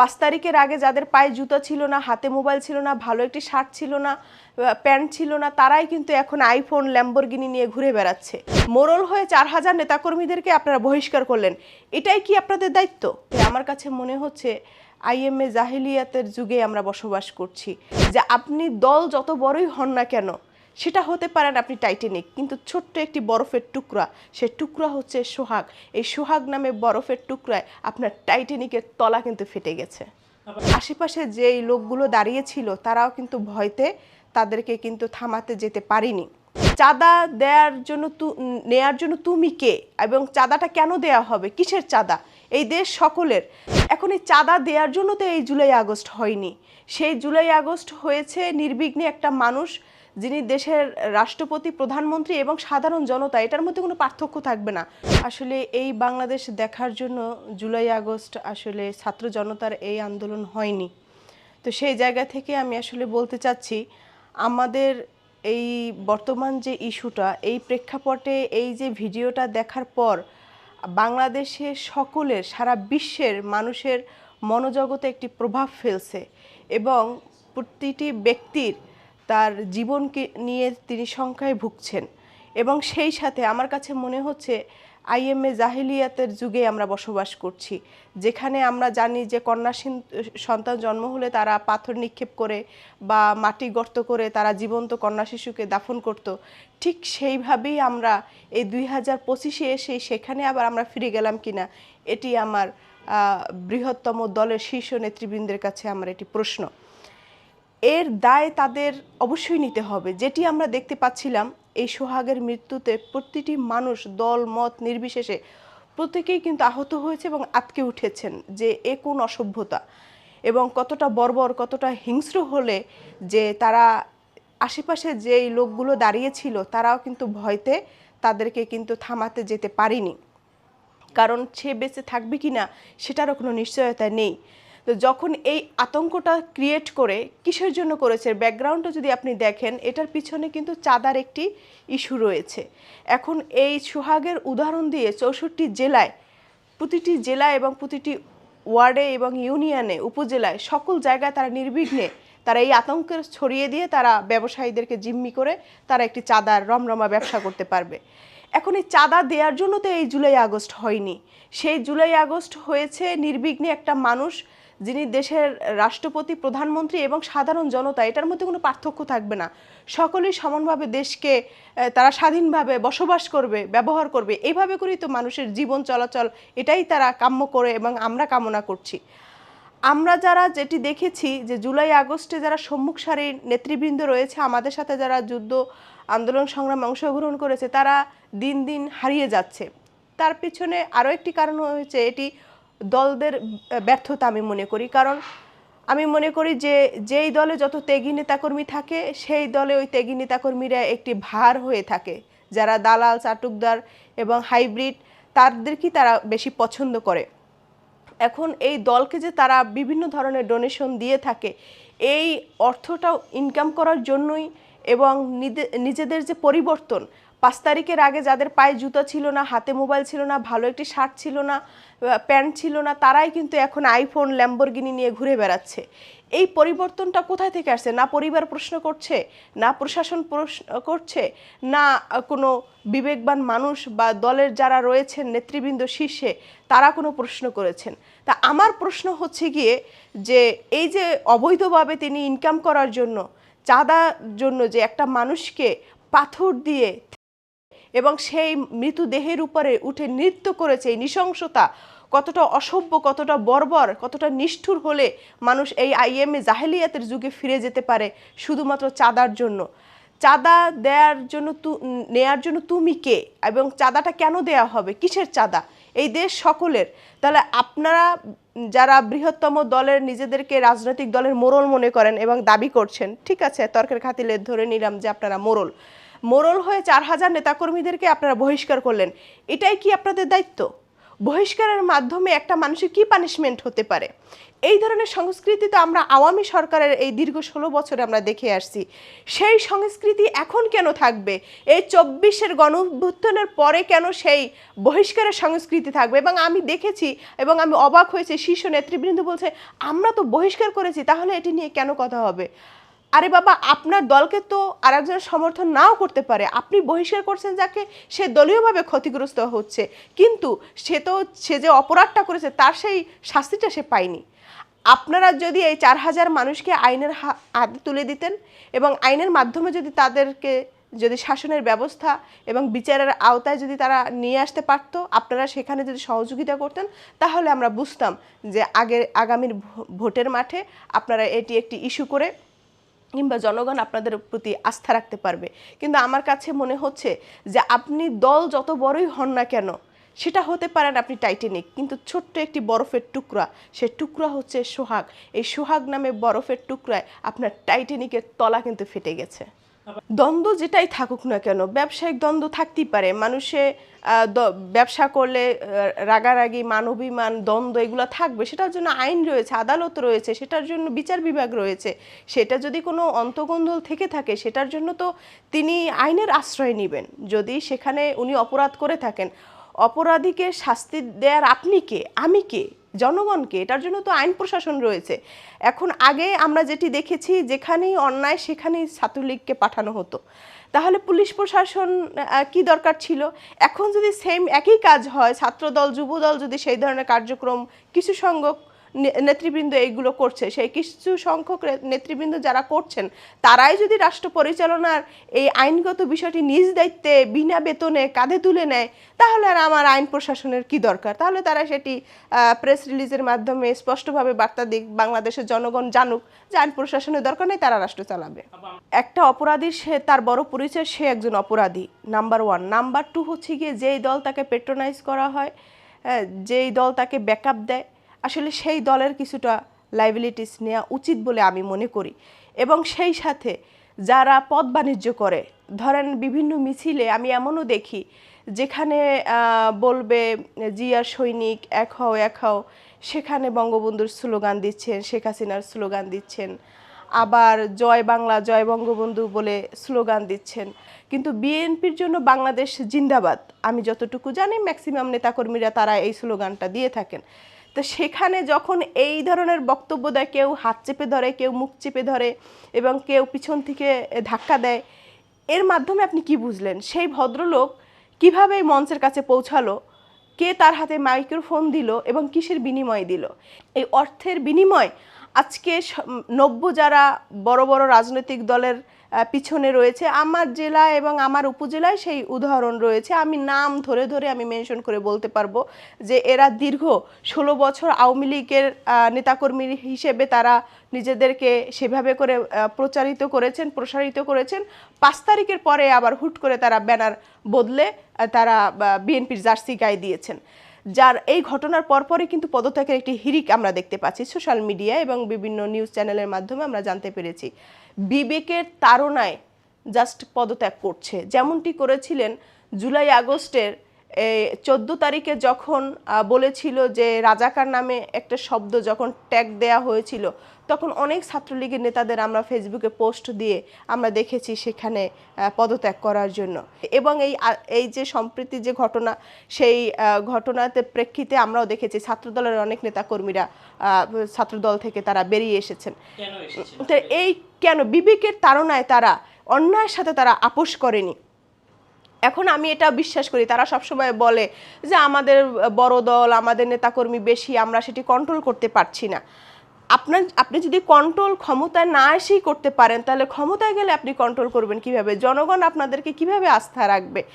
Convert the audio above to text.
পাঁচ তারিখের আগে যাদের পায়ে জুতো ছিল না, হাতে মোবাইল ছিল না, ভালো একটি শার্ট ছিল না প্যান্ট ছিল না, তারাই কিন্তু এখন আইফোন, ল্যাম্বরগিনি নিয়ে ঘুরে বেড়াচ্ছে। মোরল হয়ে চার হাজার নেতাকর্মীদেরকে আপনারা বহিষ্কার করলেন। এটাই কি আপনাদের দায়িত্ব? আমার কাছে মনে হচ্ছে আইএমএ জাহিলিয়াতের যুগে আমরা বসবাস করছি। যে আপনি দল যত বড়ই হন না কেন সেটা হতে পারেন আপনি টাইটেনিক, কিন্তু ছোট্ট একটি বরফের টুকরা, সে টুকরা হচ্ছে সোহাগ। এই সোহাগ নামে বরফের টুকরায় আপনার টাইটানিকের তলা কিন্তু ফেটে গেছে। আশেপাশে যেই লোকগুলো দাঁড়িয়েছিল, তারাও কিন্তু ভয়তে তাদেরকে কিন্তু থামাতে যেতে পারিনি। চাঁদা দেওয়ার জন্য তু, নেয়ার জন্য তুমি কে? এবং চাঁদাটা কেন দেয়া হবে? কিসের চাঁদা? এই দেশ সকলের। এখন এই চাঁদা দেওয়ার জন্য তো এই জুলাই আগস্ট হয়নি। সেই জুলাই আগস্ট হয়েছে নির্বিঘ্নে একটা মানুষ যিনি দেশের রাষ্ট্রপতি, প্রধানমন্ত্রী এবং সাধারণ জনতা, এটার মধ্যে কোনো পার্থক্য থাকবে না। আসলে এই বাংলাদেশ দেখার জন্য জুলাই, আগস্ট আসলে ছাত্র জনতার এই আন্দোলন হয়নি। তো সেই জায়গা থেকে আমি আসলে বলতে চাচ্ছি, আমাদের এই বর্তমান যে ইস্যুটা, এই প্রেক্ষাপটে এই যে ভিডিওটা দেখার পর, বাংলাদেশে সকলের, সারা বিশ্বের মানুষের মনোজগতে একটি প্রভাব ফেলছে এবং প্রতিটি ব্যক্তির তার জীবনকে নিয়ে তিনি সংখ্যায় ভুগছেন। এবং সেই সাথে আমার কাছে মনে হচ্ছে, আইএমএ জাহিলিয়াতের যুগে আমরা বসবাস করছি, যেখানে আমরা জানি যে কন্যা সন্তান জন্ম হলে তারা পাথর নিক্ষেপ করে বা মাটি গর্ত করে তারা জীবন্ত কন্যা শিশুকে দাফন করত। ঠিক সেইভাবেই আমরা এই দুই হাজার পঁচিশে এসে সেখানে আবার আমরা ফিরে গেলাম কিনা, এটি আমার বৃহত্তম দলের শীর্ষ নেতৃবৃন্দের কাছে আমার এটি প্রশ্ন। এর দায় তাদের অবশ্যই নিতে হবে। যেটি আমরা দেখতে পাচ্ছিলাম, এই সোহাগের মৃত্যুতে প্রতিটি মানুষ দল, মত নির্বিশেষে প্রত্যেকেই কিন্তু আহত হয়েছে এবং আটকে উঠেছেন যে এ কোন অসভ্যতা এবং কতটা বর্বর, কতটা হিংস্র হলে যে তারা আশেপাশে যেই লোকগুলো দাঁড়িয়ে ছিল তারাও কিন্তু ভয়তে তাদেরকে কিন্তু থামাতে যেতে পারেনি। কারণ সে বেঁচে থাকবে কি না সেটারও কোনো নিশ্চয়তা নেই। তো যখন এই আতঙ্কটা ক্রিয়েট করে কিসের জন্য করেছে? ব্যাকগ্রাউন্ডটা যদি আপনি দেখেন, এটার পিছনে কিন্তু চাঁদার একটি ইস্যু রয়েছে। এখন এই সোহাগের উদাহরণ দিয়ে চৌষট্টি জেলায়, প্রতিটি জেলায় এবং প্রতিটি ওয়ার্ডে এবং ইউনিয়নে, উপজেলায় সকল জায়গায় তারা নির্বিঘ্নে তারা এই আতঙ্কের ছড়িয়ে দিয়ে তারা ব্যবসায়ীদেরকে জিম্মি করে তারা একটি চাঁদার রমরমা ব্যবসা করতে পারবে। এখন এই চাঁদা দেওয়ার জন্য তো এই জুলাই আগস্ট হয়নি। সেই জুলাই আগস্ট হয়েছে নির্বিঘ্নে একটা মানুষ যিনি দেশের রাষ্ট্রপতি, প্রধানমন্ত্রী এবং সাধারণ জনতা, এটার মধ্যে কোনো পার্থক্য থাকবে না। সকলেই সমানভাবে দেশকে তারা স্বাধীনভাবে বসবাস করবে, ব্যবহার করবে এইভাবে করেই তো মানুষের জীবন চলাচল, এটাই তারা কাম্য করে এবং আমরা কামনা করছি। আমরা যারা যেটি দেখেছি যে জুলাই আগস্টে যারা সম্মুখ সারির নেতৃবৃন্দ রয়েছে, আমাদের সাথে যারা যুদ্ধ, আন্দোলন সংগ্রামে অংশগ্রহণ করেছে, তারা দিন দিন হারিয়ে যাচ্ছে। তার পিছনে আরও একটি কারণ হয়েছে, এটি দলদের ব্যর্থতা আমি মনে করি। কারণ আমি মনে করি যে, যেই দলে যত ত্যাগী নেতাকর্মী থাকে, সেই দলে ওই ত্যাগী নেতাকর্মীরা একটি ভার হয়ে থাকে। যারা দালাল, চাটুকদার এবং হাইব্রিড তাদেরকেই তারা বেশি পছন্দ করে। এখন এই দলকে যে তারা বিভিন্ন ধরনের ডোনেশন দিয়ে থাকে, এই অর্থটাও ইনকাম করার জন্যই এবং নিজেদের যে পরিবর্তন পাঁচ তারিখের আগে যাদের পায়ে জুতো ছিল না, হাতে মোবাইল ছিল না, ভালো একটি শার্ট ছিল না প্যান্ট ছিল না, তারাই কিন্তু এখন আইফোন, ল্যাম্বরগিনি নিয়ে ঘুরে বেড়াচ্ছে। এই পরিবর্তনটা কোথায় থেকে আসছে? না পরিবার প্রশ্ন করছে, না প্রশাসন প্রশ্ন করছে, না কোনো বিবেকবান মানুষ বা দলের যারা রয়েছেন নেতৃবৃন্দ শীর্ষে, তারা কোনো প্রশ্ন করেছেন? তা আমার প্রশ্ন হচ্ছে গিয়ে যে, এই যে অবৈধভাবে তিনি ইনকাম করার জন্য, চাঁদার জন্য যে একটা মানুষকে পাথর দিয়ে এবং সেই মৃতদেহের উপরে উঠে নৃত্য করেছে এই নৃশংসতা কতটা অসভ্য, কতটা বর্বর, কতটা নিষ্ঠুর হলে মানুষ এই আইএমএ জাহেলিয়াতের যুগে ফিরে যেতে পারে শুধুমাত্র চাঁদার জন্য। চাঁদা দেওয়ার জন্য তু নেয়ার জন্য তুমি কে? এবং চাঁদাটা কেন দেয়া হবে? কিসের চাঁদা? এই দেশ সকলের। তাহলে আপনারা যারা বৃহত্তম দলের নিজেদেরকে রাজনৈতিক দলের মোরল মনে করেন এবং দাবি করছেন, ঠিক আছে, তর্কের খাতিলে ধরে নিলাম যে আপনারা মোরল। মোরল হয়ে চার হাজার নেতাকর্মীদেরকে আপনারা বহিষ্কার করলেন। এটাই কি আপনাদের দায়িত্ব? বহিষ্কারের মাধ্যমে একটা মানুষের কি পানিশমেন্ট হতে পারে? এই ধরনের সংস্কৃতি তো আমরা আওয়ামী সরকারের এই দীর্ঘ ষোলো বছরে আমরা দেখে আসছি। সেই সংস্কৃতি এখন কেন থাকবে? এই চব্বিশের গণ পরে কেন সেই বহিষ্কারের সংস্কৃতি থাকবে? এবং আমি দেখেছি এবং আমি অবাক হয়েছে, শীর্ষ নেতৃবৃন্দ বলছে, আমরা তো বহিষ্কার করেছি, তাহলে এটি নিয়ে কেন কথা হবে? আরে বাবা, আপনার দলকে তো আর একজনের সমর্থন নাও করতে পারে। আপনি বহিষ্কার করছেন যাকে, সে দলীয়ভাবে ক্ষতিগ্রস্ত হচ্ছে। কিন্তু সে তো, সে যে অপরাধটা করেছে, তার সেই শাস্তিটা সে পায়নি। আপনারা যদি এই চার হাজার মানুষকে আইনের হাতে তুলে দিতেন এবং আইনের মাধ্যমে যদি তাদেরকে, যদি শাসনের ব্যবস্থা এবং বিচারের আওতায় যদি তারা নিয়ে আসতে পারতো, আপনারা সেখানে যদি সহযোগিতা করতেন, তাহলে আমরা বুঝতাম যে আগের, আগামীর ভোটের মাঠে আপনারা এটি একটি ইস্যু করে কিংবা জনগণ আপনাদের প্রতি আস্থা রাখতে পারবে। কিন্তু আমার কাছে মনে হচ্ছে যে আপনি দল যত বড়ই হন না কেন, সেটা হতে পারেন আপনি টাইটেনিক, কিন্তু ছোট্ট একটি বরফের টুকরা, সে টুকরা হচ্ছে সোহাগ। এই সোহাগ নামে বরফের টুকরায় আপনার টাইটেনিকের তলা কিন্তু ফেটে গেছে। দ্বন্দ্ব যেটাই থাকুক না কেন, ব্যবসায়িক দ্বন্দ্ব থাকতেই পারে। মানুষে ব্যবসা করলে রাগারাগি, মানবিমান দ্বন্দ্ব এগুলো থাকবে। সেটার জন্য আইন রয়েছে, আদালত রয়েছে, সেটার জন্য বিচার বিভাগ রয়েছে। সেটা যদি কোনো অন্তগোন্দল থেকে থাকে, সেটার জন্য তো তিনি আইনের আশ্রয় নেবেন। যদি সেখানে উনি অপরাধ করে থাকেন, অপরাধীকে শাস্তি দেওয়ার আপনি কে? আমি কে? জনগণকে, এটার জন্য তো আইন প্রশাসন রয়েছে। এখন আগে আমরা যেটি দেখেছি, যেখানেই অন্যায়, সেখানেই ছাত্রলীগকে পাঠানো হতো। তাহলে পুলিশ প্রশাসন কি দরকার ছিল? এখন যদি সেম একই কাজ হয়, ছাত্রদল, যুবদল যদি সেই ধরনের কার্যক্রম, কিছু সংখ্যক নেতৃবৃন্দ এইগুলো করছে। সেই কিছু সংখ্যক নেতৃবৃন্দ যারা করছেন তারাই যদি রাষ্ট্র পরিচালনার এই আইনগত বিষয়টি নিজ দায়িত্বে বিনা বেতনে কাঁধে তুলে নেয় তাহলে আর আমার আইন প্রশাসনের কি দরকার? তাহলে তারা সেটি প্রেস রিলিজের মাধ্যমে স্পষ্টভাবে বার্তা দিক বাংলাদেশের জনগণ জানুক যে আইন প্রশাসনের দরকার নেই তারা রাষ্ট্র চালাবে। একটা অপরাধী সে তার বড় পরিচয় সে একজন অপরাধী নাম্বার ওয়ান নাম্বার টু হচ্ছে গিয়ে যেই দল তাকে পেট্রোনাইজ করা হয় হ্যাঁ, যেই দল তাকে ব্যাকআপ দেয় আসলে সেই দলের কিছুটা লাইবিলিটিস নেওয়া উচিত বলে আমি মনে করি। এবং সেই সাথে যারা পদ বাণিজ্য করে, ধরেন বিভিন্ন মিছিলে আমি এমনও দেখি যেখানে বলবে জিয়া সৈনিক এক হও এক হও, সেখানে বঙ্গবন্ধুর স্লোগান দিচ্ছেন, শেখ হাসিনার স্লোগান দিচ্ছেন, আবার জয় বাংলা, জয় বঙ্গবন্ধু বলে স্লোগান দিচ্ছেন। কিন্তু বিএনপির জন্য বাংলাদেশ জিন্দাবাদ, আমি যতটুকু জানি ম্যাক্সিমাম নেতাকর্মীরা তারা এই স্লোগানটা দিয়ে থাকেন। তো সেখানে যখন এই ধরনের বক্তব্য দেয়, কেউ হাত চেপে ধরে, কেউ মুখ চেপে ধরে এবং কেউ পিছন থেকে ধাক্কা দেয়, এর মাধ্যমে আপনি কি বুঝলেন? সেই ভদ্রলোক কীভাবে মঞ্চের কাছে পৌঁছালো? কে তার হাতে মাইক্রোফোন দিল এবং কিসের বিনিময় দিল? এই অর্থের বিনিময় আজকে নব্য যারা বড় বড় রাজনৈতিক দলের পিছনে রয়েছে। আমার জেলায় এবং আমার উপজেলায় সেই উদাহরণ রয়েছে। আমি নাম ধরে ধরে আমি মেনশন করে বলতে পারব যে এরা দীর্ঘ ষোলো বছর আওয়ামী লীগের নেতাকর্মী হিসেবে তারা নিজেদেরকে সেভাবে করে প্রচারিত করেছেন, প্রসারিত করেছেন। পাঁচ তারিখের পরে আবার হুট করে তারা ব্যানার বদলে তারা বিএনপির জার্সি গায়ে দিয়েছেন। যার এই ঘটনার পরপরই কিন্তু পদত্যাগের একটি হিরিক আমরা দেখতে পাচ্ছি সোশ্যাল মিডিয়া এবং বিভিন্ন নিউজ চ্যানেলের মাধ্যমে আমরা জানতে পেরেছি। বিবেকের তাড়নায় জাস্ট পদত্যাগ করছে। যেমনটি করেছিলেন জুলাই আগস্টের চোদ্দ তারিখে যখন বলেছিল যে রাজাকার নামে একটা শব্দ যখন ট্যাগ দেয়া হয়েছিল তখন অনেক ছাত্রলীগের নেতাদের আমরা ফেসবুকে পোস্ট দিয়ে আমরা দেখেছি সেখানে পদত্যাগ করার জন্য। এবং এই এই যে সম্প্রীতি যে ঘটনা সেই ঘটনাতে প্রেক্ষিতে আমরাও দেখেছি ছাত্রদলের অনেক নেতাকর্মীরা ছাত্রদল থেকে তারা বেরিয়ে এসেছেন। এসেছেন? তো এই কেন বিবেকের তাড়নায় তারা অন্যায়ের সাথে তারা আপোষ করেনি। এখন আমি এটা বিশ্বাস করি, তারা সব সময় বলে যে আমাদের বড় দল, আমাদের নেতাকর্মী বেশি, আমরা সেটি কন্ট্রোল করতে পারছি না। আপনার, আপনি যদি কন্ট্রোল ক্ষমতায় না এসেই করতে পারেন, তাহলে ক্ষমতায় গেলে আপনি কন্ট্রোল করবেন কীভাবে? জনগণ আপনাদেরকে কীভাবে আস্থা রাখবে?